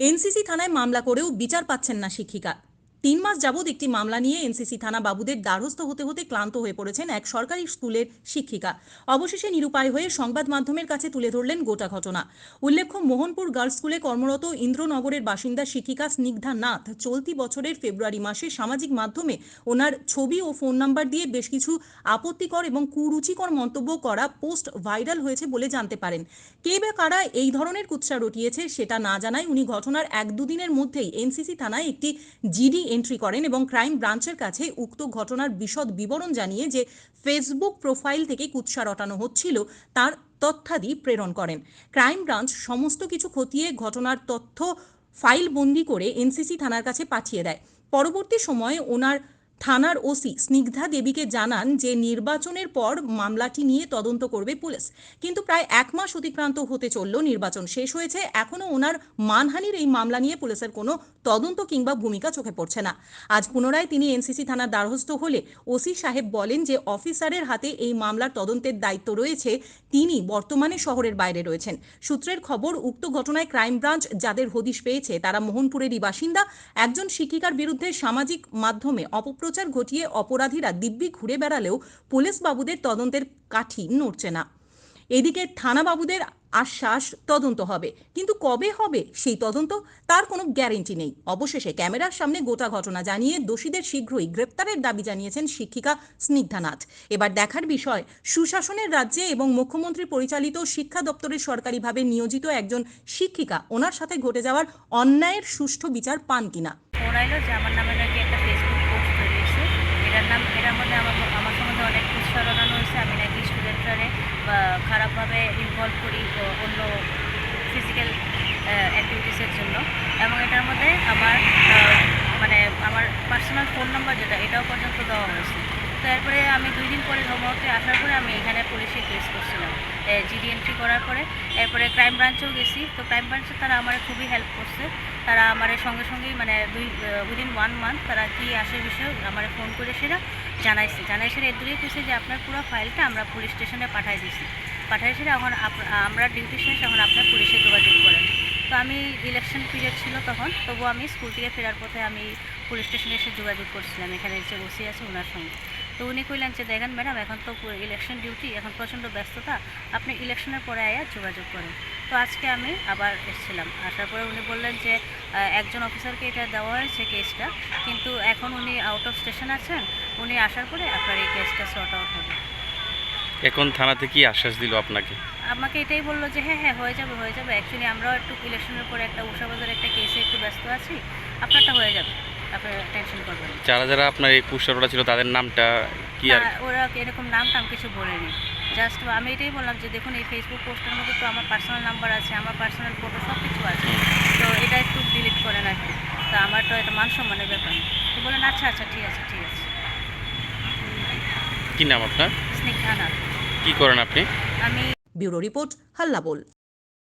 NCC থানায় মামলা করেও বিচার পাচ্ছেন না শিক্ষিকা। তিন মাস যাবৎ একটি মামলা নিয়ে এনসিসি থানা বাবুদের দ্বারস্থ হতে হতে ক্লান্ত হয়ে পড়েছেন এক সরকারি স্কুলের শিক্ষিকা। অবশেষে নিরুপায় হয়ে সংবাদ মাধ্যমের কাছে তুলে ধরলেন গোটা ঘটনা। উল্লেখ্য, মোহনপুর গার্লস স্কুলে কর্মরত ইন্দ্রনগরের বাসিন্দা শিক্ষিকা স্নিগ্ধা নাথ চলতি বছরের ফেব্রুয়ারি মাসে সামাজিক মাধ্যমে ওনার ছবি ও ফোন নাম্বার দিয়ে বেশ কিছু আপত্তিকর এবং কুরুচিকর মন্তব্য করা পোস্ট ভাইরাল হয়েছে বলে জানতে পারেন। কে বা কারা এই ধরনের কুৎসা রটিয়েছে সেটা না জানায় উনি ঘটনার এক দুদিনের মধ্যেই এনসিসি থানায় একটি জিডি এন্ট্রি করেন এবং ক্রাইম ব্রাঞ্চের কাছে উক্ত ঘটনার বিশদ বিবরণ জানিয়ে যে ফেসবুক প্রোফাইল থেকে কুৎসা রটানো হচ্ছিল, তার তথ্যাদি প্রেরণ করেন। ক্রাইম ব্রাঞ্চ সমস্ত কিছু খতিয়ে ঘটনার তথ্য ফাইল বন্দি করে এনসিসি থানার কাছে পাঠিয়ে দেয়। পরবর্তী সময়ে ওনার থানার ওসি স্নিগ্ধা দেবীকে জানান যে নির্বাচনের পর মামলাটি নিয়ে তদন্ত করবে পুলিশ। কিন্তু প্রায় এক মাস অতিক্রান্ত হতে চলল নির্বাচন। শেষ হয়েছে, এখনও ওনার মানহানির এই মামলা নিয়ে পুলিশের কোনো তদন্ত কিংবা ভূমিকা চোখে পড়ছে না। আজ পুনরায় তিনি এনসিসি থানার দ্বারস্থ হলে ওসি সাহেব বলেন যে অফিসারের হাতে এই মামলার তদন্তের দায়িত্ব রয়েছে, তিনি বর্তমানে শহরের বাইরে রয়েছেন। সূত্রের খবর, উক্ত ঘটনায় ক্রাইম ব্রাঞ্চ যাদের হদিশ পেয়েছে, তারা মোহনপুরেরই বাসিন্দা। একজন শিক্ষিকার বিরুদ্ধে সামাজিক মাধ্যমে অপপ্রচার ঘটিয়ে অপরাধীরা দিব্যি ঘুরে বেড়ালেও পুলিশ বাবুদের তদন্তের কাঠি নড়ছে না। এদিকে থানা বাবুদের আশ্বাস তদন্ত হবে। কিন্তু কবে হবে সেই তদন্ত তার কোনো গ্যারেন্টি নেই। অবশেষে ক্যামেরার সামনে গোটা ঘটনা জানিয়ে দোষীদের শীঘ্রই গ্রেপ্তারের দাবি জানিয়েছেন শিক্ষিকা স্নিগ্ধানাথ। এবার দেখার বিষয়, সুশাসনের রাজ্যে এবং মুখ্যমন্ত্রী পরিচালিত শিক্ষা দপ্তরের সরকারিভাবে নিয়োজিত একজন শিক্ষিকা, ওনার সাথে ঘটে যাওয়ার অন্যায়ের সুষ্ঠু বিচার পান কিনা? আমার নামে নাকি একটা ফেসবুক মধ্যে আমার আমার সম্বন্ধে অনেক উৎসাহ জানানো হয়েছে। আমি নাকি স্টুডেন্টরা খারাপভাবে ইনভলভ করি অন্য ফিজিক্যাল অ্যাক্টিভিটিসের জন্য। এবং এটার মধ্যে আমার মানে আমার পার্সোনাল ফোন নাম্বার যেটা, এটাও পর্যন্ত দেওয়া হয়েছে। তো এরপরে আমি দুই দিন পরে হোমওয়ার্কে আসার পরে আমি এখানে পুলিশে কেস করছিলাম। জিডি এন্ট্রি করার পরে, এরপরে ক্রাইম ব্রাঞ্চেও গেছি। তো ক্রাইম ব্রাঞ্চে তারা আমার খুবই হেল্প করছে। তারা আমার সঙ্গে সঙ্গেই মানে দুই উইদিন ওয়ান মান্থ তারা কি আসে বিষয় আমার ফোন করে সেটা জানাইছে। জানাইছে এর দূরে কেছে যে আপনার পুরো ফাইলটা আমরা পুলিশ স্টেশনে পাঠাই দিছি। পাঠাইছি এখন আমরা ডিউটি শেষ, এখন আপনার পুলিশে যোগাযোগ করেন। তো আমি ইলেকশন পিরিয়ড ছিল তখন, তবুও আমি স্কুল থেকে ফেরার পথে আমি পুলিশ স্টেশনে এসে যোগাযোগ করছিলাম। এখানে যে বসে আছে ওনার সঙ্গে। তো উনি কইলেন যে দেখেন ম্যাডাম এখন তো ইলেকশন ডিউটি এখন প্রচণ্ড ব্যস্ততা। আপনি ইলেকশনের পরে আয়া যোগাযোগ করেন। তো আজকে আমি আবার এসেছিলাম। আসার পরে উনি বললেন যে একজন অফিসারকে এটা দেওয়া হয়েছে কেসটা কিন্তু এখন উনি আউট অফ স্টেশন আছেন। উনি আসার পরে আপনার এই কেসটা সর্ট আউট হবে। এখন থানাতে কি আশ্বাস দিল আপনাকে? আমাকে এটাই বলল যে হ্যাঁ হ্যাঁ হয়ে যাবে হয়ে যাবে। অ্যাকচুয়ালি আমরাও একটু ইলেকশনের পরে একটা উষাবাজার একটা কেসে একটু ব্যস্ত আছি। আপনারটা হয়ে যাবে। আপনি টেনশন করবেন না। যারা যারা আপনার এই পুষ্টারটা ছিল তাদের নামটা কি আর? ওরা এরকম নাম টাম কিছু বলেনি। জাস্ট আমি এটাই বললাম যে দেখুন এই ফেসবুক পোস্টের মধ্যে তো আমার পার্সোনাল নাম্বার আছে আমার পার্সোনাল ফটো সব কিছু আছে তো এটা একটু ডিলিট করেন আর কি। তো আমার তো এটা মান সম্মানের ব্যাপার তো বলেন আচ্ছা আচ্ছা ঠিক আছে ঠিক আছে। কি নাম আপনার? স্নিগ্ধা নাথ। কি করেন আপনি? আমি ব্যুরো রিপোর্ট হাল্লা বল।